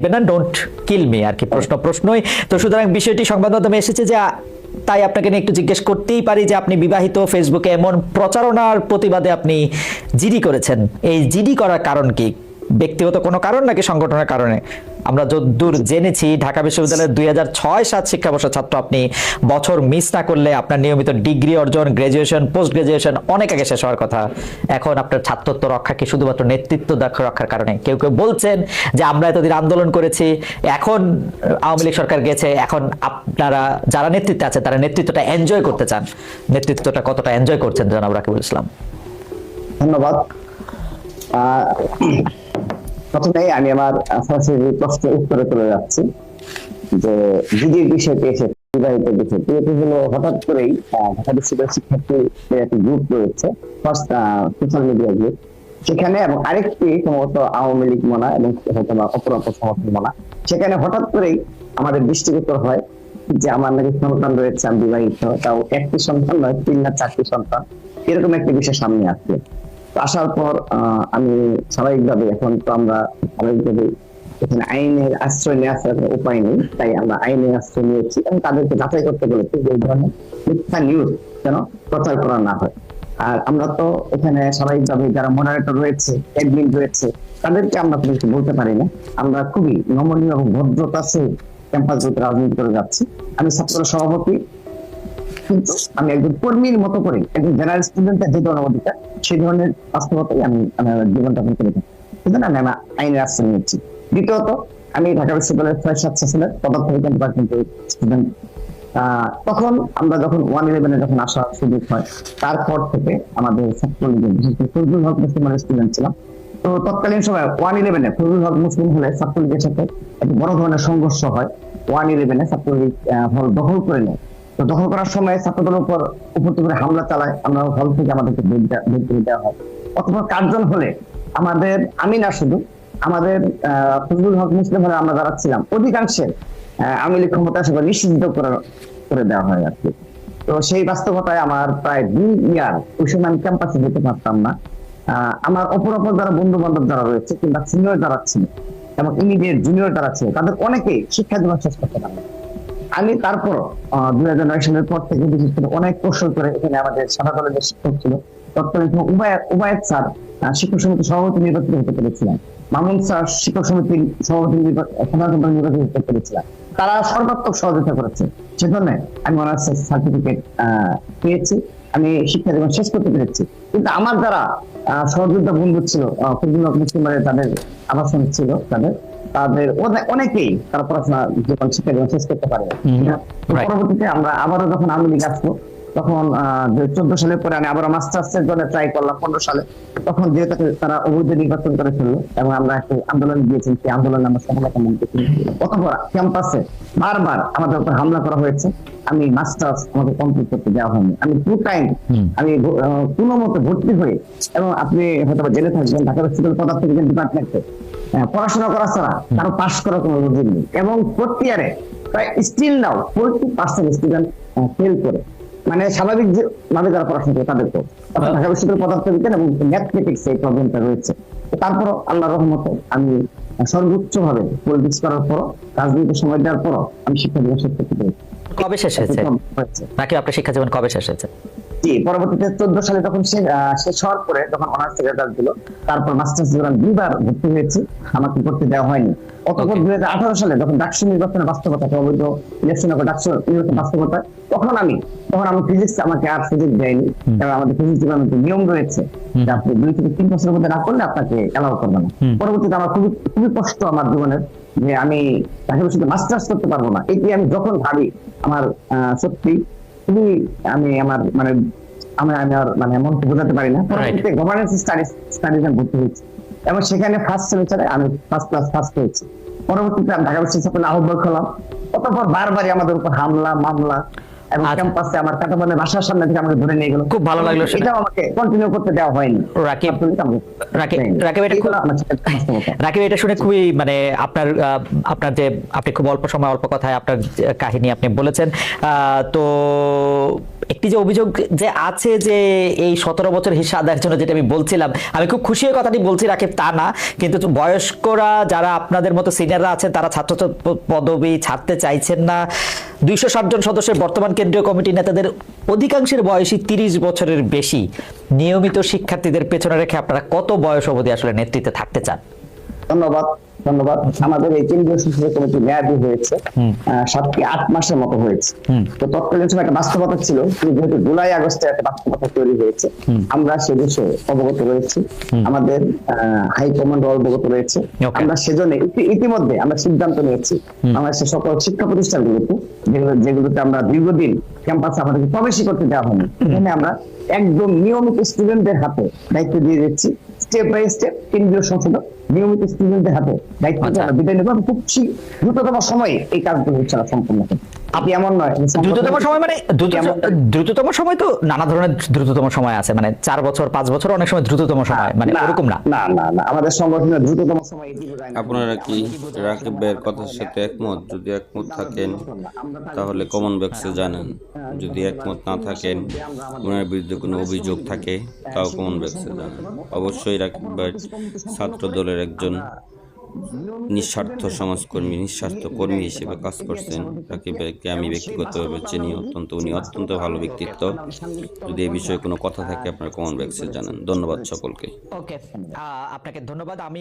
না don't kill me আর কি প্রশ্ন, প্রশ্নই। তো সুতরাং বিষয়টি সংবাদ মাধ্যমে এসেছে যে, তাই আপনাকে নিয়ে একটু জিজ্ঞেস করতেই পারি যে, আপনি বিবাহিত ফেসবুকে এমন প্রচারণার প্রতিবাদে আপনি জিডি করেছেন। এই জিডি করার কারণ কি? ব্যক্তিগত কোনো কারণ নাকি সংগঠনের কারণে? আমরা যদ্দূর জেনেছি, ঢাকা বিশ্ববিদ্যালয়ের দুই হাজার ছয় সাত শিক্ষাবর্ষের ছাত্র আপনি বছর মিস না করলে আপনার নিয়মিত ডিগ্রি অর্জন গ্রাজুয়েশন পোস্ট গ্রাজুয়েশন অনেক আগে শেষ হওয়ার কথা। এখন আপনার ছাত্রত্ব রক্ষা কি শুধুমাত্র নেতৃত্ব রক্ষার কারণে? কেউ কেউ বলছেন যে আমরা এতদিন আন্দোলন করেছি, এখন আওয়ামী লীগ সরকার গেছে, এখন আপনারা যারা নেতৃত্বে আছে, তারা নেতৃত্বটা এনজয় করতে চান। নেতৃত্বটা কতটা এনজয় করছেন জনাব রাকিবুল ইসলাম? ধন্যবাদ। প্রথমেই আমি আমার উত্তরে চলে যাচ্ছি, যে দিদির বিষয়টি এসে বিবাহিত হঠাৎ করেই ঢাকা বিশ্ববিদ্যালয়ের শিক্ষার্থীদের একটি গ্রুপ রয়েছে ফার্স্ট সোশ্যাল মিডিয়া গ্রুপ সেখানে এবং আরেকটি সম্ভবত আওয়ামী লীগ মনা এবং হয়তো সমর্থন মনা। সেখানে হঠাৎ করেই আমাদের দৃষ্টিগোচর হয় যে আমার নাকি সন্তান রয়েছে, আমি বিবাহিত, তাও একটি সন্তান নয়, তিন না চারটি সন্তান। এরকম একটি বিষয় সামনে আসছে। আসার পর আমি স্বাভাবিকভাবে এখন তো আমরা স্বাভাবিকভাবে এখানে আইনের আশ্রয় নেওয়ার ছাড়া কোনো উপায় নেই, তাই আমরা আইনের আশ্রয় নিয়েছি এবং তাদেরকে যাচাই করতে বলেছি যে ধরনের মিথ্যা নিউজ যেন প্রচার করা না হয়। আর আমরা তো এখানে স্বাভাবিকভাবে যারা মডারেটর রয়েছে অ্যাডমিন রয়েছে, তাদেরকে আমরা কোনো কিছু বলতে পারি না। আমরা খুবই নমনীয় এবং ভদ্রতা সে ক্যাম্পাস রাজনীতি করে যাচ্ছি। আমি ছাত্র সভাপতি কিন্তু আমি একজন কর্মীর মতো করে, একজন জেনারেল যে ধরনের অধিকার, সেই ধরনের বাস্তবতাই আমি করে থাকি। আমি আইনের আশ্রয় নিচ্ছি। দ্বিতীয়ত, আমি ঢাকা বিশ্ববিদ্যালয়ের ডিপার্টমেন্টের স্টুডেন্ট তখন আমরা যখন ওয়ান ইলেভেনে যখন সুযোগ হয়, তারপর থেকে আমাদের ফজলুল হক মুসলিমের স্টুডেন্ট ছিলাম। তো তৎকালীন সময় ওয়ান ইলেভেনে ফজলুল হক মুসলিম হলে ছাত্রলীগের সাথে একটি বড় ধরনের সংঘর্ষ হয়। ওয়ান ইলেভেনে ছাত্রলীগ হল দখল করে নেয়। তো দখল করার সময় ছাত্রদের উপর উপর থেকে হামলা চালায়, আমরা হল থেকে আমাদেরকে বের করে দেওয়া হয়। অথবা কার্জন হলে আমাদের, আমি না শুধু, আমাদের ফজলুল হক মুসলিম হলে আমরা যারা ছিলাম অধিকাংশের আওয়ামী লীগ ক্ষমতা আসবে নিষিদ্ধ করে করে দেওয়া হয় আর কি। তো সেই বাস্তবতায় আমার প্রায় দুই ইয়ার ওই সময় আমি ক্যাম্পাসে যেতে পারতাম না। আমার অপর অপর যারা বন্ধু বান্ধব যারা রয়েছে কিংবা সিনিয়র যারা ছিল, এবং ইমিডিয়েট জুনিয়র যারা ছিল, তাদের অনেকেই শিক্ষা জীবন শেষ করতে পারে আমি তারপর দুই হাজার নয় সালের পর থেকে বিশেষ করে অনেক কৌশল করে এখানে আমাদের সাদা দলের শিক্ষক ছিল তৎকালীন উবায়ত স্যার শিক্ষক সমিতি সভাপতি নির্বাচিত হতে পেরেছিলেন। মামুন স্যার শিক্ষক সমিতির সভাপতি সাধারণ নির্বাচিত হতে পেরেছিলেন। তারা সর্বাত্মক সহযোগিতা করেছে। সেজন্য আমি অনার্স সার্টিফিকেট পেয়েছি। আমি শিক্ষা জীবন শেষ করতে পেরেছি। কিন্তু আমার আহ, সহযোগিতা বন্ধু ছিল তাদের আবাসন ছিল তাদের তাদের অনে- অনেকেই তারা পড়াশোনা জীবন শিক্ষা জীবন শেষ করতে পারে। পরবর্তীতে আমরা আবারও যখন আওয়ামী লীগ আসলো তখন চোদ্দ সালের পরে আমি আবার মাস্টার্স এর জন্য ট্রাই করলাম পনেরো সালে। তখন যেহেতু তারা অবৈধ নির্বাচন করে ফেলল এবং আমরা একটি আন্দোলন দিয়েছি সেই আন্দোলনে আমরা সফলতা মনে অথবা ক্যাম্পাসে বারবার আমাদের উপর হামলা করা হয়েছে। আমি মাস্টার্স আমাকে কমপ্লিট করতে দেওয়া হয়নি। আমি টু টাইম আমি কোনো মতে ভর্তি হয়ে এবং আপনি হয়তো জেনে থাকবেন ঢাকা বিশ্ববিদ্যালয় পদার্থ বিজ্ঞান ডিপার্টমেন্টে পড়াশোনা করা ছাড়া কারও পাশ করার কোনো সুযোগ নেই। এবং ফোর্থ ইয়ারে প্রায় still now forty percent student fail করে। মানে স্বাভাবিক ভাবে যারা পড়াশোনা করে তাদেরকে অর্থাৎ ঢাকা বিশ্ববিদ্যালয় পদার্থ বিজ্ঞান এবং ম্যাথমেটিক্স এই প্রবলেমটা রয়েছে। তারপর তারপরও আল্লাহ রহমতে আমি সর্বোচ্চ ভাবে পলিটিক্স করার পর রাজনীতি সময় দেওয়ার পর আমি শিক্ষা পেরেছি কবে শেষ হয়েছে? হয়েছে। নাকি আপনার শিক্ষা জীবন কবে শেষ হয়েছে? জি পরবর্তীতে চোদ্দ সালে যখন সে শেষ হওয়ার পরে যখন অনার্স রেজাল্ট দিল তারপর মাস্টার্স দুইবার ভর্তি হয়েছি আমাকে দেওয়া হয়নি। অতপর দুই হাজার আঠারো সালে যখন ডাকসু নির্বাচনের বাস্তবতা অবৈধ ইলেকশন ডাকসু নির্বাচন বাস্তবতা তখন আমি তখন আমি ফিজিক্স আমাকে আর সুযোগ দেয়নি কারণ আমাদের ফিজিক্স ডিপার্টমেন্টের নিয়ম রয়েছে যে আপনি দুই থেকে তিন বছরের মধ্যে না করলে আপনাকে এলাও করবে না। পরবর্তীতে আমার খুবই খুবই কষ্ট আমার জীবনের যে আমি ঢাকা বিশ্ববিদ্যালয়ে মাস্টার্স করতে পারব না এটি আমি যখন ভাবি আমার সত্যি খুবই আমি আমার মানে আমি আমি আর মানে মনকে বোঝাতে পারি না। পরবর্তীতে গভর্নেন্স স্টাডিজ স্টাডিজ ভর্তি হয়েছি। এবং সেখানে ফার্স্ট সেমিস্টারে আমি ফার্স্ট ক্লাস ফার্স্ট হয়েছি। পরবর্তীতে আমি ঢাকা বিশ্ববিদ্যালয়ে আহ্বায়ক হলাম। অতঃপর বারবারই আমাদের উপর হামলা মামলা এবং আচ্ছা। ক্যাম্পাসে আমার বাসার সামনে থেকে আমাকে ধরে নিয়ে গেল খুব ভালো লাগল সেটা। আমাকে কন্টিনিউ করতে দেওয়া হয়নি রাকিব, রাকিব, রাকিব, এটা খুব-। রাকিব শুনে খুবই মানে আপনার আপনার যে আপনি খুব অল্প সময় অল্প কথায় আপনার কাহিনী আপনি বলেছেন তো একটি যে অভিযোগ যে আছে যে এই সতেরো বছর হিসাব আদায়ের জন্য যেটা আমি বলছিলাম আমি খুব খুশি কথাটি বলছি রাকিব তা না কিন্তু বয়স্করা যারা আপনাদের মতো সিনিয়ররা আছেন তারা ছাত্র পদবি ছাড়তে চাইছেন না দুইশো ষাট জন সদস্যের বর্তমান কেন্দ্রীয় কমিটি নেতাদের অধিকাংশের বয়সী তিরিশ বছরের বেশি। নিয়মিত শিক্ষার্থীদের পেছনে রেখে আপনারা কত বয়স অবধি আসলে নেতৃত্বে থাকতে চান? ধন্যবাদ ধন্যবাদ। আমাদের এই কেন্দ্রীয় সংসদীয় কমিটি মেয়াদি হয়েছে। আহ, সাত কি আট মাসের মতো হয়েছে। তো তৎকালীন সময় একটা বাস্তবতা ছিল যেহেতু জুলাই আগস্টে একটা বাস্তবতা তৈরি হয়েছে আমরা সে বিষয়ে অবগত রয়েছি। আমাদের হাইকমান্ড অবগত রয়েছে। আমরা সেজন্য ইতিমধ্যে আমরা সিদ্ধান্ত নিয়েছি বাংলাদেশের সকল শিক্ষা প্রতিষ্ঠানগুলোতে যেগুলো যেগুলোতে আমরা দীর্ঘদিন ক্যাম্পাসে আমাদেরকে প্রবেশই করতে দেওয়া হয়নি। এখানে আমরা একদম নিয়মিত স্টুডেন্টদের হাতে দায়িত্ব দিয়ে দিচ্ছি। স্টেপ বাই স্টেপ কেন্দ্রীয় সংসদ নিয়মিত স্টুডেন্টদের হাতে দায়িত্ব দিয়ে আচ্ছা। বিদায় নেব খুব দ্রুততম সময়ে এই কাজগুলো হচ্ছে সম্পন্ন সম্পূর্ণ আপনি এমন নয় দ্রুততম সময় মানে দ্রুততম সময় তো নানা ধরনের দ্রুততম সময় আছে মানে চার বছর পাঁচ বছর অনেক সময় দ্রুততম সময় মানে ওরকম না। না না না আমাদের সংগঠনের দ্রুততম সময়। আপনারা কি রাকিব ভাইয়ের কথার সাথে একমত? যদি একমত থাকেন তাহলে কমন ব্যাক্সে জানান। যদি একমত না থাকেন ওনার বিরুদ্ধে কোনো অভিযোগ থাকে তাও কমন ব্যাক্সে জানান। অবশ্যই রাকিব ভাই ছাত্র দলের একজন নিঃস্বার্থ সমাজকর্মী, নিঃস্বার্থ কর্মী হিসেবে কাজ করছেন তাকে ব্যক্তি আমি ব্যক্তিগতভাবে চিনি অত্যন্ত, উনি অত্যন্ত ভালো ব্যক্তিত্ব। যদি এই বিষয়ে কোনো কথা থাকে, আপনার কমন বক্সে জানান। ধন্যবাদ সকলকে। ওকে আপনাকে ধন্যবাদ। আমি